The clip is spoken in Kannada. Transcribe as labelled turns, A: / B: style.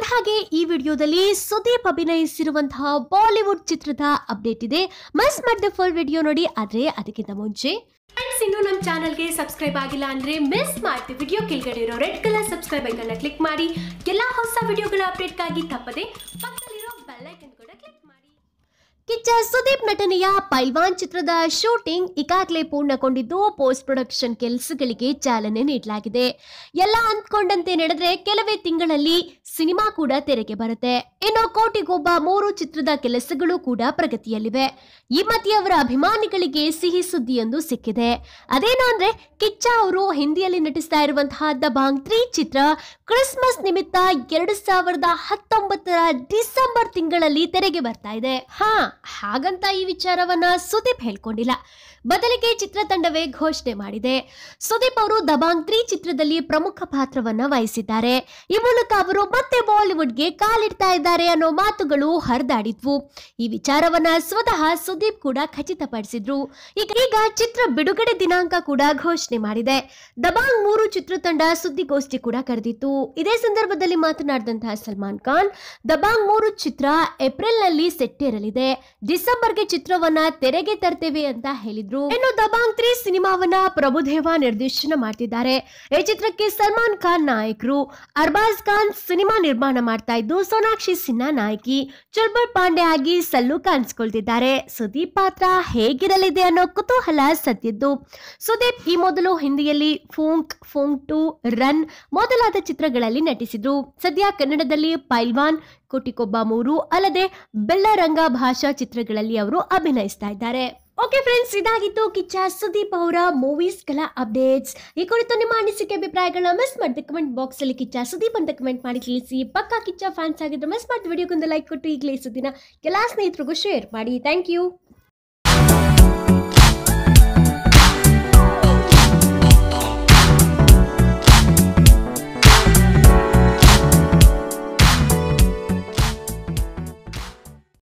A: ಅಂದಹಾಗೆ ಈ ವಿಡಿಯೋದಲ್ಲಿ ಸುದೀಪ್ ಅಭಿನಯಿಸಿರುವಂತಹ ಬಾಲಿವುಡ್ ಚಿತ್ರದ ಅಪ್ಡೇಟ್ ಇದೆ. ಮಿಸ್ ಮಾಡಿದ ಫುಲ್ ವಿಡಿಯೋ ನೋಡಿ, ಆದ್ರೆ ಅದಕ್ಕಿಂತ ಮುಂಚೆ. ಇನ್ನು ನಮ್ಮ ಚಾನಲ್ಗೆ ಸಬ್ಸ್ಕ್ರೈಬ್ ಆಗಿಲ್ಲ ಅಂದ್ರೆ ಮಿಸ್ ಮಾಡ್ತೀವಿ ವಿಡಿಯೋ ಕೆಳಗಡೆ ಇರೋ ರೆಡ್ ಕಲರ್ ಸಬ್ಸ್ಕ್ರೈಬ್ ಐಕನ್ನ ಕ್ಲಿಕ್ ಮಾಡಿ. ಎಲ್ಲಾ ಹೊಸ ವಿಡಿಯೋಗಳ ಅಪ್ಡೇಟ್ಗಾಗಿ ತಪ್ಪದೆ ಪಕ್ಕದಲ್ಲಿರೋ ಬೆಲ್ ಐಕನ್ ಕಿಚ್ಚ ಸುದೀಪ್ ನಟನೆಯ ಪೈಲ್ವಾನ್ ಚಿತ್ರದ ಶೂಟಿಂಗ್ ಈಗಾಗಲೇ ಪೂರ್ಣಗೊಂಡಿದ್ದು ಪೋಸ್ಟ್ ಪ್ರೊಡಕ್ಷನ್ ಕೆಲಸಗಳಿಗೆ ಚಾಲನೆ ನೀಡಲಾಗಿದೆ. ಎಲ್ಲ ಅಂದ್ಕೊಂಡಂತೆ ನಡೆದ್ರೆ ಕೆಲವೇ ತಿಂಗಳಲ್ಲಿ ಸಿನಿಮಾ ಕೂಡ ತೆರೆಗೆ ಬರುತ್ತೆ. ಇನ್ನು ಕೋಟಿಗೊಬ್ಬ ಮೂರು ಚಿತ್ರದ ಕೆಲಸಗಳು ಕೂಡ ಪ್ರಗತಿಯಲ್ಲಿವೆ. ಈ ಮಧ್ಯೆ ಅಭಿಮಾನಿಗಳಿಗೆ ಸಿಹಿ ಸುದ್ದಿಯೊಂದು ಸಿಕ್ಕಿದೆ. ಅದೇನು ಅಂದ್ರೆ, ಕಿಚ್ಚ ಅವರು ಹಿಂದಿಯಲ್ಲಿ ನಟಿಸ್ತಾ ಇರುವಂತಹ ದಬಾಂಗ್ ತ್ರೀ ಚಿತ್ರ ಕ್ರಿಸ್ಮಸ್ ನಿಮಿತ್ತ ಎರಡು ಸಾವಿರದ ಹತ್ತೊಂಬತ್ತರ ಡಿಸೆಂಬರ್ ತಿಂಗಳಲ್ಲಿ ತೆರೆಗೆ ಬರ್ತಾ ಇದೆ. ಹಾ ಹಾಗಂತ ಈ ವಿಚಾರವನ್ನ ಸುದೀಪ್ ಹೇಳ್ಕೊಂಡಿಲ್ಲ. ಬದಲಿಗೆ ಚಿತ್ರತಂಡವೇ ಘೋಷಣೆ ಮಾಡಿದೆ. ಸುದೀಪ್ ಅವರು ದಬಾಂಗ್ ತ್ರೀ ಚಿತ್ರದಲ್ಲಿ ಪ್ರಮುಖ ಪಾತ್ರವನ್ನ ವಹಿಸಿದ್ದಾರೆ. ಈ ಮೂಲಕ ಅವರು ಮತ್ತೆ ಬಾಲಿವುಡ್ಗೆ ಕಾಲಿಡ್ತಾ ಇದ್ದಾರೆ ಅನ್ನೋ ಮಾತುಗಳು ಹರಿದಾಡಿದ್ವು. ಈ ವಿಚಾರವನ್ನ ಸ್ವತಃ ಸುದೀಪ್ ಕೂಡ ಖಚಿತಪಡಿಸಿದ್ರು. ಈಗ ಚಿತ್ರ ಬಿಡುಗಡೆ ದಿನಾಂಕ ಕೂಡ ಘೋಷಣೆ ಮಾಡಿದೆ. ದಬಾಂಗ್ ಮೂರು ಚಿತ್ರತಂಡ ಸುದ್ದಿಗೋಷ್ಠಿ ಕೂಡ ಕರೆದಿತ್ತು. ಇದೇ ಸಂದರ್ಭದಲ್ಲಿ ಮಾತನಾಡಿದಂತಹ ಸಲ್ಮಾನ್ ಖಾನ್, ದಬಾಂಗ್ ಮೂರು ಚಿತ್ರ ಏಪ್ರಿಲ್ನಲ್ಲಿ ಸೆಟ್ಟೇರಲಿದೆ. ಡಿಸೆಂಬರ್ಗೆ ಚಿತ್ರವನ್ನ ತೆರೆಗೆ ತರ್ತೇವೆ ಅಂತ ಹೇಳಿದ್ರು. ಇನ್ನು ದಬಾಂಗ್ ತ್ರೀ ಸಿನಿಮಾವನ್ನ ಪ್ರಭುದೇವ ನಿರ್ದೇಶನ ಮಾಡ್ತಿದ್ದಾರೆ. ಈ ಚಿತ್ರಕ್ಕೆ ಸಲ್ಮಾನ್ ಖಾನ್ ನಾಯಕರು, ಅರ್ಬಾಜ್ ಖಾನ್ ಸಿನಿಮಾ ನಿರ್ಮಾಣ ಮಾಡ್ತಾ ಇದ್ದು, ಸೋನಾಕ್ಷಿ ಸಿನ್ಹಾ ನಾಯಕಿ ಚುಲ್ಬುಲ್ ಪಾಂಡೆ ಆಗಿ ಸಲ್ಲು ಕಾಣಿಸ್ಕೊಳ್ತಿದ್ದಾರೆ. ಸುದೀಪ್ ಪಾತ್ರ ಹೇಗಿರಲಿದೆ ಅನ್ನೋ ಕುತೂಹಲ ಸದ್ಯದ್ದು ಸುದೀಪ್ ಈ ಮೊದಲು ಹಿಂದಿಯಲ್ಲಿ ಫೂಂಕ್ ಫೂಂಕ್ ಟು, ರನ್ ಮೊದಲಾದ ಚಿತ್ರಗಳಲ್ಲಿ ನಟಿಸಿದ್ರು. ಸದ್ಯ ಕನ್ನಡದಲ್ಲಿ ಪೈಲ್ವಾನ್, ಕೋಟಿಕೊಬ್ಬ ಮೂರು, ಅಲ್ಲದೆ ಬೆಲ್ಲರಂಗ ಭಾಷಾ ಚಿತ್ರಗಳಲ್ಲಿ ಅವರು ಅಭಿನಯಿಸ್ತಾ ಇದ್ದಾರೆ. ಓಕೆ ಫ್ರೆಂಡ್ಸ್ ಇದಾಗಿತ್ತು ಕಿಚ್ಚ ಸುದೀಪ್ ಅವರ ಮೂವೀಸ್ ಮೂವೀಸ್ಗಳ ಅಪ್ಡೇಟ್ಸ್ ಈ ಕುರಿತು ನಿಮ್ಮ ಅನಿಸಿಕೆ, ಅಭಿಪ್ರಾಯಗಳನ್ನ ಮಿಸ್ ಮಾಡಿದ ಕಮೆಂಟ್ ಬಾಕ್ಸ್ ಅಲ್ಲಿ ಕಿಚ್ಚ ಸುದೀಪ್ ಅಂತ ಕಮೆಂಟ್ ಮಾಡಿ ತಿಳಿಸಿ. ಪಕ್ಕಾ ಕಿಚ್ಚ ಫ್ಯಾನ್ಸ್ ಆಗಿದ್ರೆ ಮಿಸ್ ಮಾಡಿದ ವಿಡಿಯೋಗೊಂದು ಲೈಕ್ ಕೊಟ್ಟು ಈಗಲೇ ಸುದಿನ ಎಲ್ಲ ಸ್ನೇಹಿತರಿಗೂ ಶೇರ್ ಮಾಡಿ. Thank you